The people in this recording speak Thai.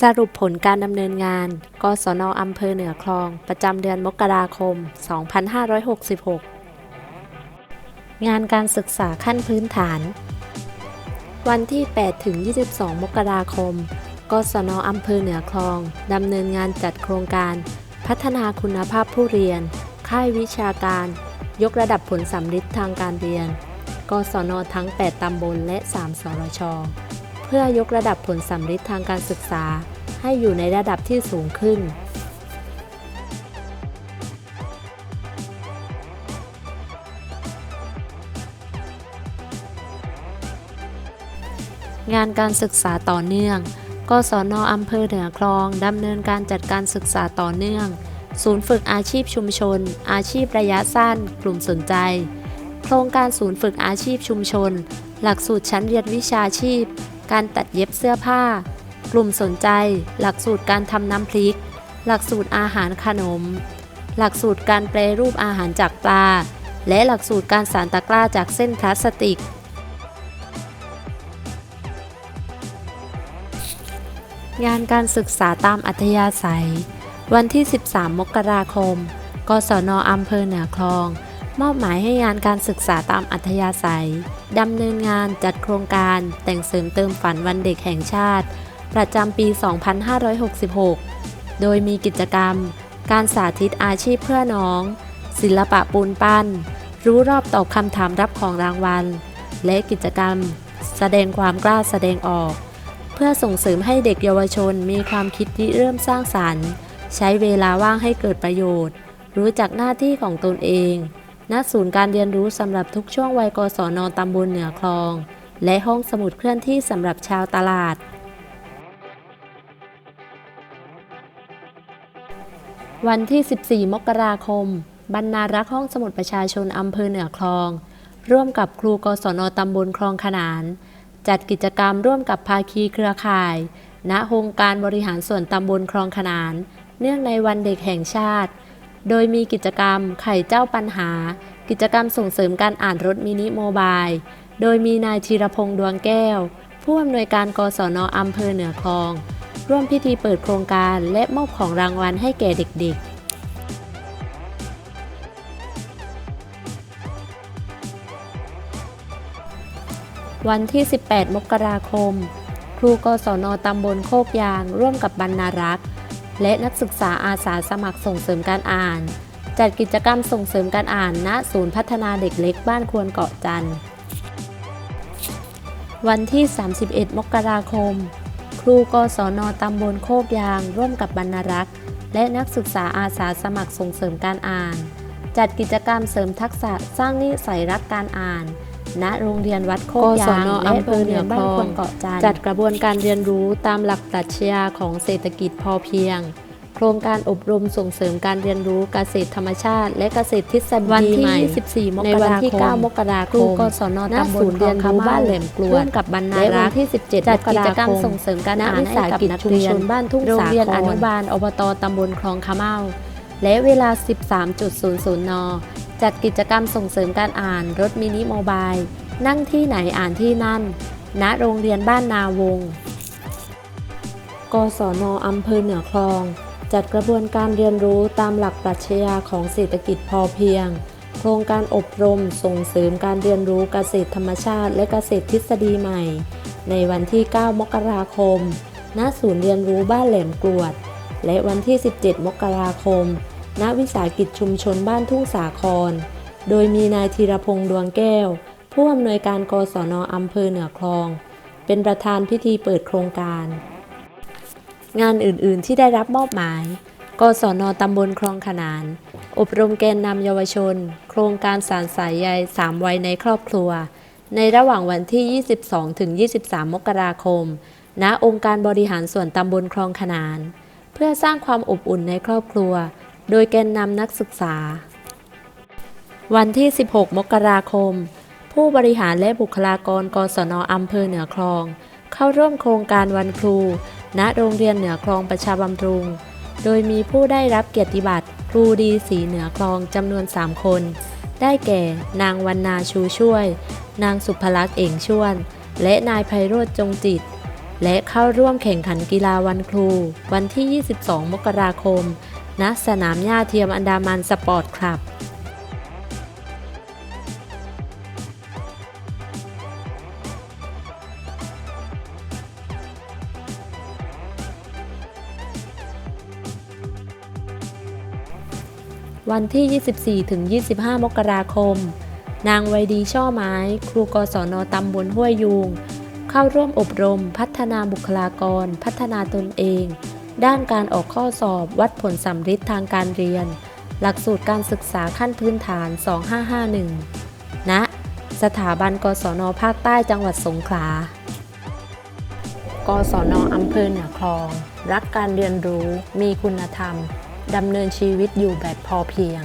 สรุปผลการดำเนินงาน กศนอำเภอเหนือคลอง ประจำเดือนมกราคม 2566 งานการศึกษาขั้นพื้นฐาน วันที่ 8 ถึง 22 มกราคม กศนอำเภอเหนือคลอง ดำเนินงานจัดโครงการ พัฒนาคุณภาพผู้เรียน ค่ายวิชาการ ยกระดับผลสำลิดทางการเรียน กศนทั้ง 8 ตำบลและ 3 สรช เพื่อยกระดับผลสำลิดทางการศึกษา ให้อยู่ในระดับที่สูงขึ้น งานการศึกษาต่อเนื่อง กศนอำเภอเหนือคลองดำเนินการจัดการศึกษาต่อเนื่อง ศูนย์ฝึกอาชีพชุมชน อาชีพระยะสั้น กลุ่มสนใจ โครงการศูนย์ฝึกอาชีพชุมชน หลักสูตรชั้นเรียนวิชาชีพ การตัดเย็บเสื้อผ้า กลุ่มสนใจ หลักสูตรการทำน้ำพริก หลักสูตรอาหารขนม หลักสูตรการแปรรูปอาหารจากปลา และหลักสูตรการสานตะกร้าจากเส้นพลาสติก งานการศึกษาตามอัธยาศัย วันที่ 13 มกราคม กศนอำเภอเหนือคลอง มอบหมายให้งานการศึกษาตามอัธยาศัย ดำเนินงานจัดโครงการแต่งเสริมเติมฝันวันเด็กแห่งชาติ ประจำปี 2566 โดยมีกิจกรรม การสาธิตอาชีพเพื่อน้อง ศิลปะปูนปั้น รู้รอบตอบคำถามรับของรางวัล และกิจกรรม แสดงความกล้าแสดงออก เพื่อส่งเสริมให้เด็กเยาวชนมีความคิดริเริ่มสร้างสรรค์ ใช้เวลาว่างให้เกิดประโยชน์ รู้จักหน้าที่ของตนเอง ณศูนย์การเรียนรู้สำหรับทุกช่วงวัยกศนตำบลเหนือคลอง และห้องสมุดเคลื่อนที่สำหรับชาวตลาด วันที่ 14 มกราคม บรรณารักษ์ห้องสมุดประชาชนอำเภอเหนือคลอง ร่วมกับครูกศนตำบลคลองขนาน จัดกิจกรรมร่วมกับภาคีเครือข่าย ณองค์การบริหารส่วนตำบลคลองขนาน เนื่องในวันเด็กแห่งชาติ โดยมีกิจกรรมไข่เจ้าปัญหา กิจกรรมส่งเสริมการอ่านรถมินิโมบาย โดยมีนายธีรพงษ์ดวงแก้ว ผู้อำนวยการกศนอำเภอเหนือคลอง ร่วมพิธีเปิดโครงการและมอบของรางวัลให้แก่เด็ก ๆวันที่ 18 มกราคม ครูกศนตำบลโคกยาง ร่วมกับบรรณารักษ์ และนักศึกษาอาสาสมัครส่งเสริมการอ่าน จัดกิจกรรมส่งเสริมการอ่าน ณ ศูนย์พัฒนาเด็กเล็กบ้านควรเกาะจันทร์ วันที่ 31 มกราคม ครูกศนตำบลโคกยาง ร่วมกับบรรณรักษ์ และนักศึกษาอาสาสมัครส่งเสริมการอ่าน จัดกิจกรรมเสริมทักษะสร้างนิสัยรักการอ่าน ณโรงเรียนวัดโคกยางและโรงเรียนบ้านควรเกาะจันทร์จัดกระบวนการเรียนรู้ตามหลักปรัชญาของเศรษฐกิจพอเพียง โครงการอบรมส่งเสริมการเรียนรู้เกษตรธรรมชาติ และเกษตรทฤษฎีวันที่ใหม่24 มกราคมในวันที่ 9 มกราคมครูกศนณตำบลศูนย์เรียนรู้บ้านแหลมกลวร่วดมกับบรรณาและรัวันกษ์ที่ 17 จัดมกราคมกิจกรรมส่งเสริมการอ่านณวิสาหกิจให้กับนักชุมเรียชนนบ้านทุ่งโรงสาเรียนคอนุรบาลอบตตำบลคลองขะเมาและเวลา 13.00 น จัดกิจกรรมส่งเสริมการอ่านรถมินิโมบายนั่งที่ไหนอ่านที่นั่น ณ โรงเรียนบ้านนาวง กศนอำเภอเหนือคลอง จัดกระบวนการเรียนรู้ตามหลักปรัชญาของเศรษฐกิจพอเพียง โครงการอบรมส่งเสริมการเรียนรู้เกษตรธรรมชาติและเกษตรทฤษฎีใหม่ ในวันที่ 9 มกราคม ณ ศูนย์เรียนรู้บ้านแหลมกรวด และวันที่ 17 มกราคม ณวิสาหกิจชุมชนบ้านทุ่งสาคร โดยมีนายธีรพงษ์ดวงแก้ว ผู้อำนวยการกศนอำเภอเหนือคลอง เป็นประธานพิธีเปิดโครงการ งานอื่นๆที่ได้รับมอบหมาย กศนตำบลคลองขนาน อบรมแกนนำเยาวชน โครงการสารสายใยสามวัยในครอบครัว ในระหว่างวันที่ 22ถึง23 มกราคม ณ องค์การบริหารส่วนตำบลคลองขนาน เพื่อสร้างความอบอุ่นในครอบครัว โดยแกนนำนักศึกษา วันที่ 16 มกราคม ผู้บริหารและบุคลากรกศนอำเภอเหนือคลอง เข้าร่วมโครงการวันครู ณโรงเรียนเหนือคลองประชาบำรุง โดยมีผู้ได้รับเกียรติบัตรครูดีสีเหนือคลองจำนวน 3 คน ได้แก่ นางวันนาชูช่วย นางสุภลักษณ์เอ่งชวน และนายไพโรธจงจิตและเข้าร่วมแข่งขันกีฬาวันครู วันที่ 22 มกราคม ณสนามหญ้าเทียมอันดามันสปอร์ตคลับวันที่ 24 ถึง 25 มกราคม นางไวดีช่อไม้ ครูกศนตำบลห้วยยูง เข้าร่วมอบรม พัฒนาบุคลากร พัฒนาตนเอง ด้านการออกข้อสอบวัดผลสำฤทธิ์ทางการเรียน หลักสูตรการศึกษาขั้นพื้นฐาน 2551ณสถาบันกศนภาคใต้จังหวัดสงขลากศนอำเภอเหนือคลอง รักการเรียนรู้มีคุณธรรมดำเนินชีวิตอยู่แบบพอเพียง